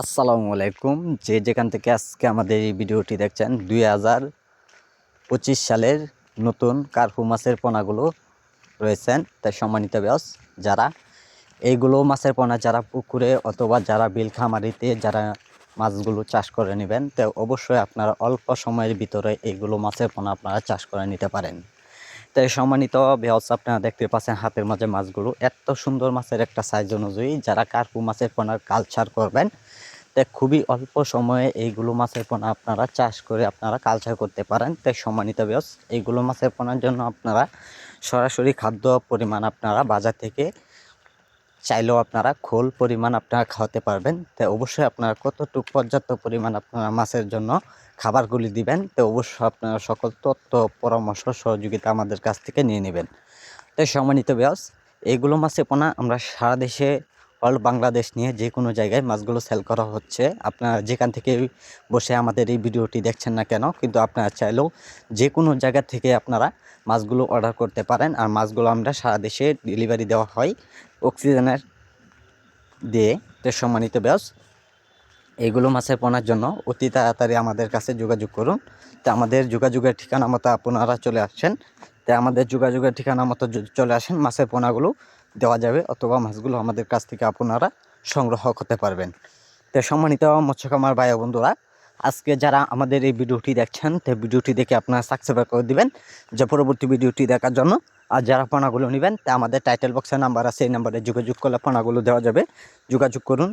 আসসালামু আলাইকুম। যে যেখান থেকে আজকে আমাদের এই ভিডিওটি দেখছেন, দুই হাজার পঁচিশ সালের নতুন কার্পু মাছের পোনাগুলো রয়েছেন। তাই সম্মানিত ব্যাস যারা এইগুলো মাছের পোনা, যারা পুকুরে অথবা যারা বিল খামারিতে যারা মাছগুলো চাষ করে নেবেন, তো অবশ্যই আপনারা অল্প সময়ের ভিতরে এইগুলো মাছের পোনা আপনারা চাষ করে নিতে পারেন। তাই সম্মানিত বেহস আপনারা দেখতে পাচ্ছেন হাতের মাঝে মাছগুলো। এত সুন্দর মাছের একটা সাইজ অনুযায়ী যারা কার্পু মাছের পোনার কালচার করবেন, তাই খুবই অল্প সময়ে এইগুলো মাছের পোনা আপনারা চাষ করে আপনারা কালচার করতে পারেন। তাই সম্মানিত বেহস এইগুলো মাছের পোনার জন্য আপনারা সরাসরি খাদ্য পরিমাণ আপনারা বাজার থেকে চাইলেও আপনারা খোল পরিমাণ আপনারা খাওয়াতে পারবেন। তো অবশ্যই আপনারা কতটুকু পর্যাপ্ত পরিমাণ আপনারা মাছের জন্য খাবারগুলি দিবেন, তো অবশ্যই আপনারা সকল তথ্য, পরামর্শ, সহযোগিতা আমাদের কাছ থেকে নিয়ে নেবেন। তাই সম্মানিত ব্যাস এগুলো মাছে পোনা আমরা সারা দেশে অল বাংলাদেশ নিয়ে যে কোনো জায়গায় মাছগুলো সেল করা হচ্ছে। আপনারা যেখান থেকে বসে আমাদের এই ভিডিওটি দেখছেন না কেন, কিন্তু আপনারা চাইলেও যে কোনো জায়গা থেকে আপনারা মাছগুলো অর্ডার করতে পারেন। আর মাছগুলো আমরা সারা দেশে ডেলিভারি দেওয়া হয় অক্সিজেনের দিয়ে। তো সম্মানিত ব্যাস এইগুলো মাছের পোনার জন্য অতি তাড়াতাড়ি আমাদের কাছে যোগাযোগ করুন। তো আমাদের যোগাযোগের ঠিকানা মতো আপনারা চলে আসছেন। তাই আমাদের যোগাযোগের ঠিকানা মতো চলে আসেন মাছের পোনাগুলো। দেওয়া যাবে অথবা মাছগুলো আমাদের কাছ থেকে আপনারা সংগ্রহ করতে পারবেন। তো সম্মানিত মৎস্যকামার ভাই বন্ধুরা, আজকে যারা আমাদের এই ভিডিওটি দেখছেন, তো ভিডিওটি দেখে আপনারা সাবস্ক্রাইব করে দিবেন। যে পরবর্তী ভিডিওটি দেখার জন্য, আর যারা পোনাগুলো নেবেন, তা আমাদের টাইটেল বক্সের নাম্বার আছে, এই নাম্বারে যোগাযোগ করলে পানাগুলো দেওয়া যাবে। যোগাযোগ করুন।